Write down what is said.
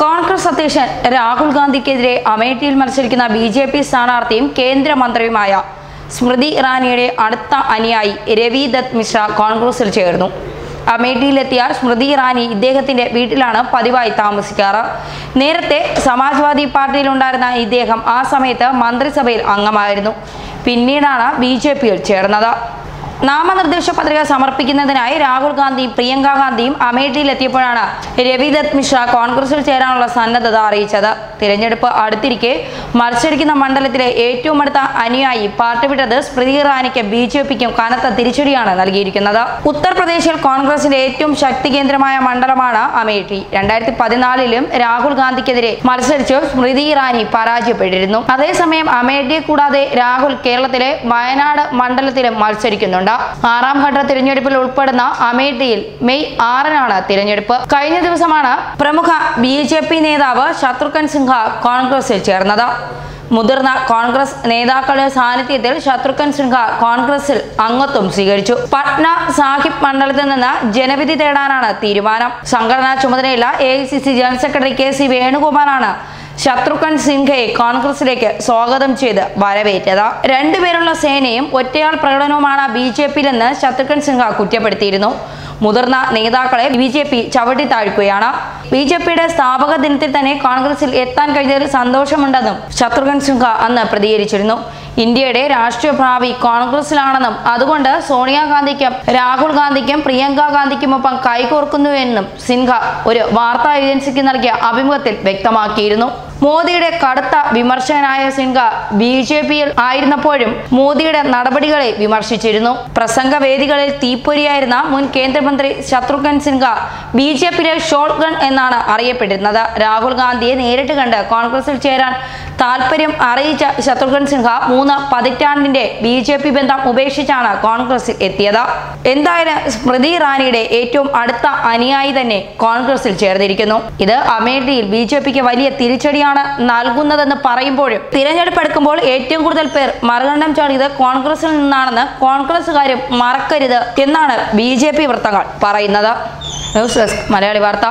കോൺഗ്രസ് അധ്യക്ഷൻ രാഹുൽ ഗാന്ധിക്കെതിരെ അമേഠിയിൽ മത്സരിക്കുന്ന B J P സ്ഥാനാർത്ഥിയും കേന്ദ്രമന്ത്രിയുമായ സ്മൃതി ഇറാനിയുടെ അടുത്ത അനുയായി രവി ദത്ത് മിശ്ര കോൺഗ്രസിൽ ചേർന്നു. അമേഠിയിലെത്തിയ സ്മൃതി ഇറാനി ഇദ്ദേഹത്തിന്റെ വീട്ടിലാണ് പതിവായി താമസിക്കാറ്. നേരത്തെ സമാജ്വാദി പാർട്ടിയിലുണ്ടായിരുന്ന ഇദ്ദേഹം ആ സമയത്ത് മന്ത്രിസഭയിൽ അംഗമായിരുന്നു. പിന്നീടാണ് ബി ചേർന്നത്. നാമനിർദ്ദേശ പത്രിക സമർപ്പിക്കുന്നതിനായി രാഹുൽ ഗാന്ധിയും പ്രിയങ്ക ഗാന്ധിയും അമേഠിയിലെത്തിയപ്പോഴാണ് രവിദത്ത് മിശ്ര കോൺഗ്രസിൽ ചേരാനുള്ള സന്നദ്ധത അറിയിച്ചത്. തിരഞ്ഞെടുപ്പ് അടുത്തിരിക്കെ മത്സരിക്കുന്ന മണ്ഡലത്തിലെ ഏറ്റവും അടുത്ത അനുയായി പാർട്ടി വിട്ടത് സ്മൃതി ഇറാനിക്ക് ബി ജെ പിക്കും കനത്ത തിരിച്ചടിയാണ് നൽകിയിരിക്കുന്നത്. ഉത്തർപ്രദേശിൽ കോൺഗ്രസിന്റെ ഏറ്റവും ശക്തി കേന്ദ്രമായ മണ്ഡലമാണ് അമേഠി. രണ്ടായിരത്തി പതിനാലിലും രാഹുൽ ഗാന്ധിക്കെതിരെ മത്സരിച്ച് സ്മൃതി ഇറാനി പരാജയപ്പെട്ടിരുന്നു. അതേസമയം അമേഠിയെ കൂടാതെ രാഹുൽ കേരളത്തിലെ വയനാട് മണ്ഡലത്തിലും മത്സരിക്കുന്നുണ്ട്. ആറാം ഘട്ട തിരഞ്ഞെടുപ്പിൽ ഉൾപ്പെടുന്ന അമേഠിയിൽ മെയ് ആറിനാണ് തിരഞ്ഞെടുപ്പ്. കഴിഞ്ഞ ദിവസമാണ് പ്രമുഖ ബി ജെ പി നേതാവ് ശത്രുഘ്ൻ സിൻഹ കോൺഗ്രസിൽ ചേർന്നത്. മുതിർന്ന കോൺഗ്രസ് നേതാക്കളുടെ സാന്നിധ്യത്തിൽ ശത്രുഘ്ൻ സിൻഹ കോൺഗ്രസിൽ അംഗത്വം സ്വീകരിച്ചു. പട്ന സാഹിബ് മണ്ഡലത്തിൽ നിന്ന് ജനവിധി തേടാനാണ് തീരുമാനം. സംഘടനാ ചുമതലയുള്ള A general secretary K C വേണുഗോപാലാണ് Shatrughan സിൻഹയെ കോൺഗ്രസിലേക്ക് സ്വാഗതം ചെയ്ത് വരവേറ്റത്. രണ്ടുപേരുള്ള സേനയും ഒറ്റയാൾ പ്രകടനവുമാണ് ബി ജെ പിയിലെന്ന് ശത്രുഘ്ൻ സിൻഹ കുറ്റപ്പെടുത്തിയിരുന്നു. മുതിർന്ന നേതാക്കളെ ബി ജെ പി ചവിട്ടി താഴ്ക്കുകയാണ്. ബി ജെ പിയുടെ സ്ഥാപക ദിനത്തിൽ തന്നെ കോൺഗ്രസിൽ എത്താൻ കഴിഞ്ഞതിൽ സന്തോഷമുണ്ടെന്നും ശത്രുഘ്ൻ സിൻഹ അന്ന് പ്രതികരിച്ചിരുന്നു. ഇന്ത്യയുടെ രാഷ്ട്രീയ ഭാവി കോൺഗ്രസിലാണെന്നും അതുകൊണ്ട് സോണിയാഗാന്ധിക്കും രാഹുൽ ഗാന്ധിക്കും പ്രിയങ്ക ഗാന്ധിക്കുമൊപ്പം കൈകോർക്കുന്നുവെന്നും സിൻഹ ഒരു വാർത്താ ഏജൻസിക്ക് നൽകിയ അഭിമുഖത്തിൽ വ്യക്തമാക്കിയിരുന്നു. മോദിയുടെ കടുത്ത വിമർശകനായ സിൻഹ ബി ജെ പിയിൽ ആയിരുന്നപ്പോഴും മോദിയുടെ നടപടികളെ വിമർശിച്ചിരുന്നു. പ്രസംഗവേദികളിൽ തീപ്പൊരിയായിരുന്ന മുൻ കേന്ദ്രമന്ത്രി ശത്രുഘൻ സിൻഹ ബി ജെ പിയിലെ ഷോട്ട് ഗൺ എന്നാണ് അറിയപ്പെട്ടിരുന്നത് രാഹുൽ ഗാന്ധിയെ നേരിട്ട് കണ്ട് കോൺഗ്രസിൽ ചേരാൻ താല്പര്യം അറിയിച്ച ശത്രുഘ്നൻ സിൻഹ മൂന്ന് പതിറ്റാണ്ടിന്റെ ബി ജെ പി ബന്ധം ഉപേക്ഷിച്ചാണ് കോൺഗ്രസിൽ എത്തിയത്. എന്തായാലും സ്മൃതി ഇറാനിയുടെ ഏറ്റവും അടുത്ത അനുയായി തന്നെ കോൺഗ്രസിൽ ചേർന്നിരിക്കുന്നു. ഇത് അമേഠിയിൽ ബി ജെ പിക്ക് വലിയ തിരിച്ചടിയാണ് നൽകുന്നതെന്ന് പറയുമ്പോഴും തിരഞ്ഞെടുപ്പ് എടുക്കുമ്പോൾ ഏറ്റവും കൂടുതൽ പേർ മറുകണ്ഠം ചാടിയത് കോൺഗ്രസിൽ നിന്നാണെന്ന് കോൺഗ്രസ്സുകാരും മറക്കരുത് എന്നാണ് ബി ജെ പി വൃത്തങ്ങൾ പറയുന്നത്. ന്യൂസ് ഡെസ്ക് മലയാളി വാർത്ത.